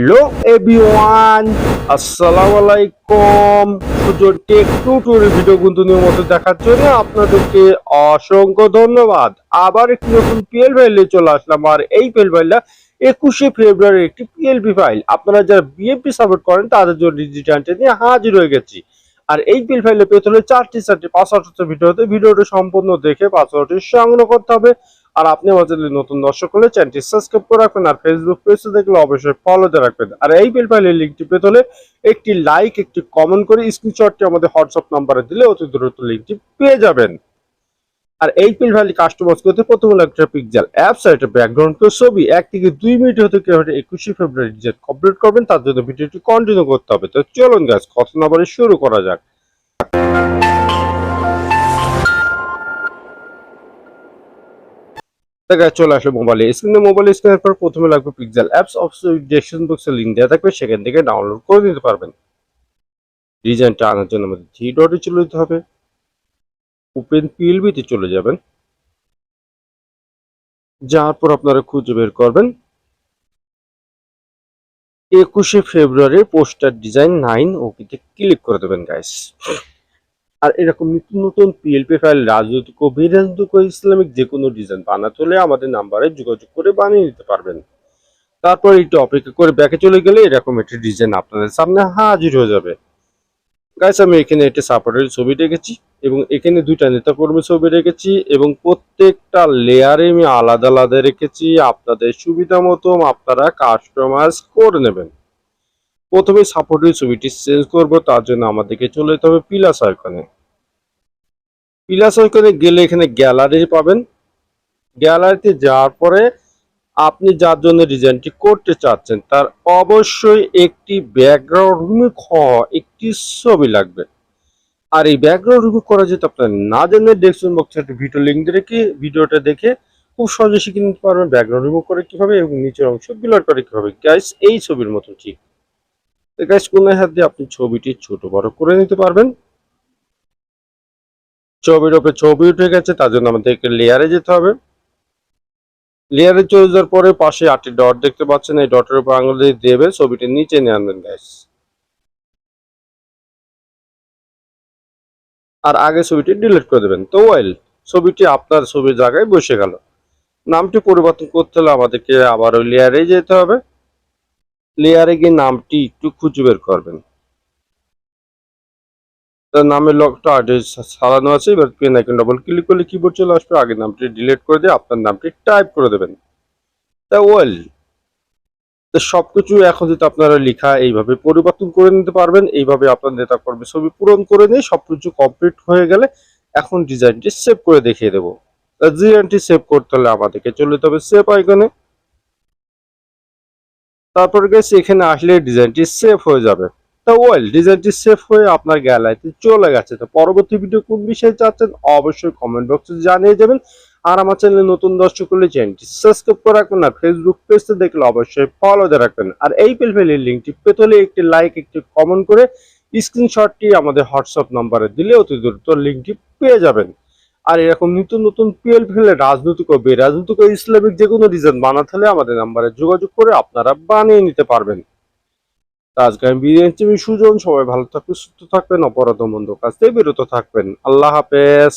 Hello everyone, আসসালামু আলাইকুম। Sujan take টুটুর video কিন্তু নিয়মিত দেখার জন্য আপনাদেরকে অসংখ্য ধন্যবাদ। আবার একটি নতুন পিএল ফাইলে চলে আসলাম, আর এই পিএল ফাইলটা একুশে ফেব্রুয়ারির একটি পিএলপি ফাইল আপনারা যারা বিএমপি সাপোর্ট করেন, তাদের জন্য ডিজিটালটা নিয়ে হাজির হয়ে গেছি। আর এই পিএল ফাইলে পেতে হলে চারটি চারটি পাসওয়ার্ড ভিডিওতে। ভিডিওটি সম্পূর্ণ দেখে পাসওয়ার্ডটি সংগ্রহ করতে হবে। আর আপনি আমাদের নতুন দর্শক হলে চ্যানেলটি সাবস্ক্রাইব করে রাখবেন আর ফেসবুক পেজে দেখলে অবশ্যই ফলোতে রাখবেন। আর এই বিল ফাইলের লিঙ্কটি পেতে হলে একটি লাইক একটি কমেন্ট করে স্ক্রিনশটটি আমাদের হোয়াটসঅ্যাপ নাম্বারে দিলে অতি দ্রুত লিঙ্কটি পেয়ে যাবেন। আর এই পিল ভ্যালি কাস্টমাইজ করতে প্রথমে লাগছে পিকজাল অ্যাপস আর এটা ব্যাকগ্রাউন্ড ছবি। এক থেকে দুই মিনিট হতে কীভাবে একুশে ফেব্রুয়ারি ডিজাইন কমপ্লিট করবেন, তার জন্য ভিডিওটি কন্টিনিউ করতে হবে। তো চলুন গাছ কথা না বলে শুরু করা যাক। জায়গায় চলে আসলে মোবাইলে স্ক্রিনে মোবাইল স্ক্রিনের পর প্রথমে লাগবে পিক্সেল অ্যাপস অবশ্যই ডেসক্রিপশন বক্সে লিঙ্ক দেওয়া থাকবে, সেখান থেকে ডাউনলোড করে নিতে পারবেন। ডিজাইনটা আনার জন্য আমাদের থ্রি ডটে চলে যেতে হবে। ওপেন পিএলবিতে চলে যাবেন। যাওয়ার পর আপনারা খুঁজে বের করবেন। একুশে ফেব্রুয়ারির পোস্টার ডিজাইন নাইন ওকেতে ক্লিক করে দেবেন গাইস আর এরকম নতুন নতুন পিএলপি ফাইল রাজনৈতিক ও বিরাজনৈতিক ইসলামিক যে কোনো ডিজাইন বানাতে হলে আমাদের নাম্বারে যোগাযোগ করে বানিয়ে নিতে পারবেন। তারপর একটু অপেক্ষা করে ব্যাকে চলে গেলে এরকম একটি ডিজাইন আপনাদের সামনে হাজির হয়ে যাবে। গাইস আমি এখানে একটি সাপোর্টের ছবি রেখেছি এবং এখানে দুইটা নেতা কর্মী ছবি রেখেছি এবং প্রত্যেকটা লেয়ারে আমি আলাদা আলাদা রেখেছি। আপনাদের সুবিধা মতো আপনারা কাস্টমাইজ করে নেবেন। প্রথমে সাপোর্টের ছবিটি চেঞ্জ করব, তার জন্য আমাদেরকে চলে যেতে হবে পিলাস আইকনে পিলাস আইকনে গেলে এখানে গ্যালারি পাবেন। গ্যালারিতে যাওয়ার পরে আপনি যার জন্য ডিজাইনটি করতে চাচ্ছেন, তার অবশ্যই একটি ব্যাকগ্রাউন্ড রিমুভ হওয়া একটি ছবি লাগবে। আর এই ব্যাকগ্রাউন্ড রিমুভ করা যেতে আপনার না জানলে ডেসক্রিপশন বক্সে একটা ভিডিও লিঙ্ক রেখে ভিডিওটা দেখে খুব সহজে শিখে নিতে পারবেন ব্যাকগ্রাউন্ড রিমুভ করে কীভাবে এবং নিচের অংশ ব্লার করে কীভাবে। গাইস এই ছবির মতো ঠিক। গাইস কোনায় হাত দিয়ে আপনি ছবিটি ছোট বড় করে নিতে পারবেন? ছবির ওপরে ছবি উঠে গেছে, তার জন্য আমাদেরকে লেয়ারে যেতে হবে। লেয়ারে চলে যাওয়ার পরে পাশে আটটি ডট দেখতে পাচ্ছেন, এই ডটের উপর আঙুল দিয়ে দেবে, ছবিটি নিচে নিয়ে আনবেন গাইস আর আগে ছবিটি ডিলিট করে দেবেন। তো ওয়েল ছবিটি আপনার ছবির জায়গায় বসে গেল। নামটি পরিবর্তন করতে হলে আমাদেরকে আবার ওই লেয়ারে যেতে হবে। লেয়ারে গিয়ে নামটি একটু খুঁজে বের করবেন। তার নামের লকটা আগে সারানো আছে, এবার পেন আইকন ডবল ক্লিক করলে কিবোর্ড চলে আসবে আগের নামটি ডিলিট করে দিয়ে আপনার নামটি টাইপ করে দেবেন। তা ওয়েল তো সব কিছু এখন যদি আপনারা লেখা এইভাবে পরিবর্তন করে নিতে পারবেন, এইভাবে আপনার নেতা কর্মী ছবি পূরণ করে নিয়ে সব কিছু কমপ্লিট হয়ে গেলে এখন ডিজাইনটি সেভ করে দেখিয়ে দেবো। ডিজাইনটি সেভ করতে হলে আমাদেরকে চলে যেতে হবে সেভ আইকনে তারপর গেছে, এখানে আসলে ডিজাইনটি সেভ হয়ে যাবে। তা ওয়েল ডিজাইনটি সেভ হয়ে আপনার গ্যালারিতে চলে গেছে। তো পরবর্তী ভিডিও কোন বিষয়ে চাচ্ছেন, অবশ্যই কমেন্ট বক্সে জানিয়ে যাবেন আর আমার চ্যানেলে নতুন দর্শক করলে চ্যানেলটি সাবস্ক্রাইব করে রাখবেন, আর ফেসবুক পেজে দেখলে অবশ্যই ফলো দিয়ে রাখবেন। আর এই পেলফেলের লিঙ্কটি পেতে হলে একটি লাইক একটি কমেন্ট করে স্ক্রিনশটটি আমাদের হোয়াটসঅ্যাপ নাম্বারে দিলে অতি দ্রুত লিঙ্কটি পেয়ে যাবেন। আর এরকম নতুন নতুন পিএল ফেলে রাজনৈতিক ও বেরাজনৈতিক ও ইসলামিক যে কোনো ডিজাইন বানাতে হলে আমাদের নাম্বারে যোগাযোগ করে আপনারা বানিয়ে নিতে পারবেন। আজকে আমি বিরিয়ানি সুজন, সবাই ভালো থাকবে সুস্থ থাকবেন, অপরাধ মন্দ কাজ থেকে বিরত থাকবেন। আল্লাহ হাফেজ।